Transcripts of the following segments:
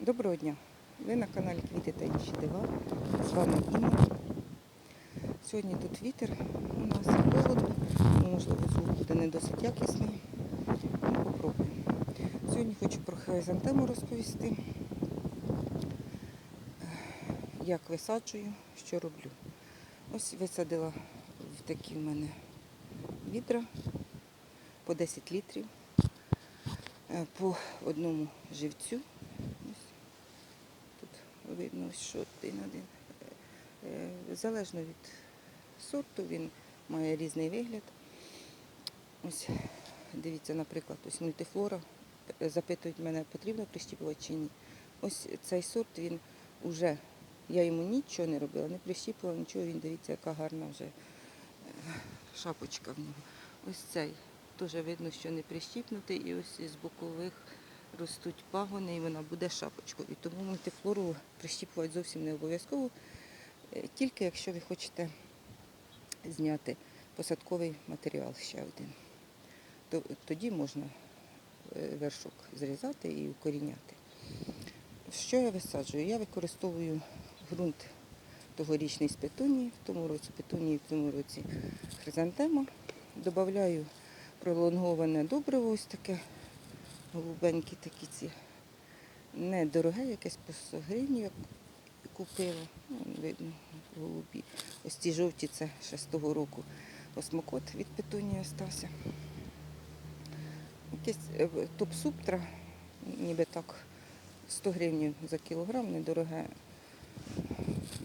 Доброго дня! Ви на каналі Квіти та інші дива. З вами Інна. Сьогодні тут вітер, у нас холодно, ну, можливо, звук буде не досить якісний. Ну, попробуємо. Сьогодні хочу про хризантему розповісти, як висаджую, що роблю. Ось висадила в такі в мене відра по 10 літрів, е, по одному живцю. Видно, що один один. Е, Залежно від сорту, він має різний вигляд. Ось дивіться, наприклад, ось мультифлора. Е, Запитують мене, потрібно прищіпувати чи ні. Ось цей сорт, він уже, я йому нічого не робила, не прищіпувала, нічого, він дивіться, яка гарна вже е, шапочка в нього. Ось цей теж видно, що не прищіпнутий, і ось із бокових ростуть пагони, і вона буде шапочкою. Тому мультифлору прищіпувати зовсім не обов'язково, е, тільки якщо ви хочете зняти посадковий матеріал ще один. То, тоді можна е, вершок зрізати і укоріняти. Що я висаджую? Я використовую ґрунт тогорічний з петунії, в тому році петунії, в цьому році хризантема. Добавляю пролонговане добриво, ось таке, голубенькі такі ці. Недороге, якесь по 100 гривень я купила. Ну, видно, голубі. Ось ці жовті, це ще з того року осмокот від петунії остався. Якесь е, топ-суптра, ніби так 100 гривень за кілограм, недороге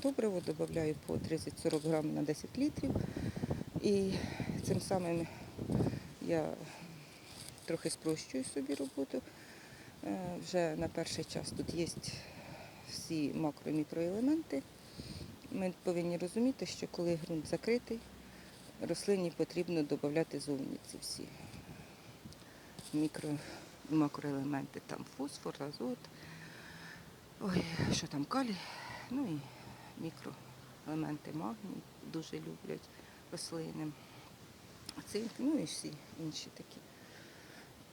добриво, додаю по 30-40 грам на 10 літрів. І цим самим я трохи спрощую собі роботу. Е, Вже на перший час тут є всі макро-мікроелементи. Ми повинні розуміти, що коли ґрунт закритий, рослині потрібно додати зовні ці всі мікро, макроелементи, там фосфор, азот, ой, що там калій, ну і мікроелементи магній дуже люблять рослини. Цинк, ну і всі інші такі.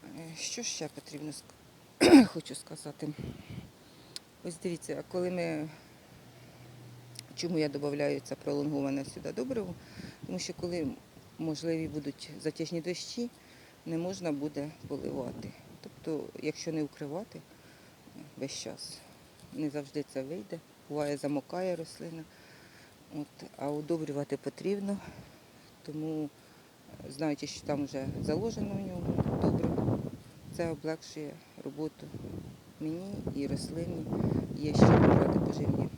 Е, Що ще потрібно хочу сказати? Ось дивіться, коли ми. Чому я додаю це пролонговане сюди добриво? Тому що коли можливі будуть затяжні дощі, не можна буде поливати. Тобто, якщо не укривати весь час, не завжди це вийде. Буває, замокає рослина. От, а удобрювати потрібно, тому е, знаючи, що там вже заложено в нього це облегшує роботу мені і рослині. Є що брати поживні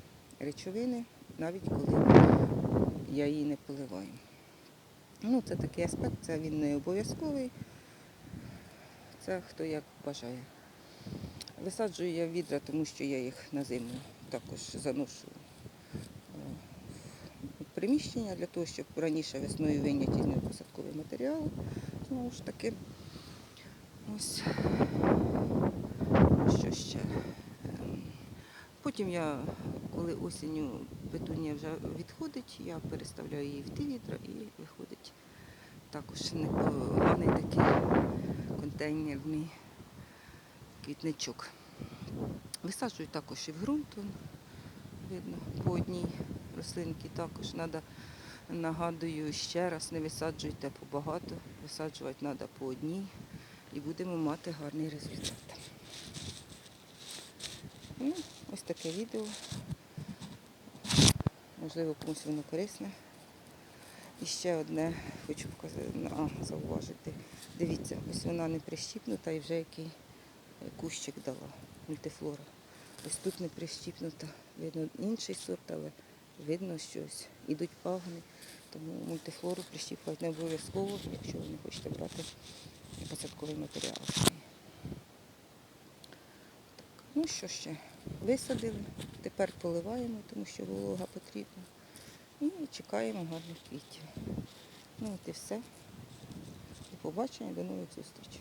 речовини, навіть коли я її не поливаю. Ну, це такий аспект, це він не обов'язковий. Це хто як бажає. Висаджую я відра, тому що я їх на зиму також заношу е, в приміщення для того, щоб раніше весною вийняти з нього посадковий матеріал. Знову ж таки. Ось що ще. Ем, Потім я, коли осінню петунія вже відходить, я переставляю її в ті відра і виходить також непоганий такий контейнерний квітничок. Висаджую також і в ґрунт, видно, по одній рослинці також треба, нагадую, ще раз не висаджуйте побагато, висаджувати треба по одній і будемо мати гарний результат. Ну, ось таке відео. Можливо, комусь воно корисне. І ще одне хочу показати, а, зауважити. Дивіться, ось вона не прищіпнута і вже який кущик дала, мультифлора. Ось тут не прищіпнута. Видно інший сорт, але видно, що ось ідуть пагони. Тому мультифлору прищіпувати не обов'язково, якщо ви не хочете брати посадковий матеріал. Так. Ну що ще? Висадили, тепер поливаємо, тому що волога потрібна. І чекаємо гарних квітів. Ну от і все. До побачення, до нових зустрічей.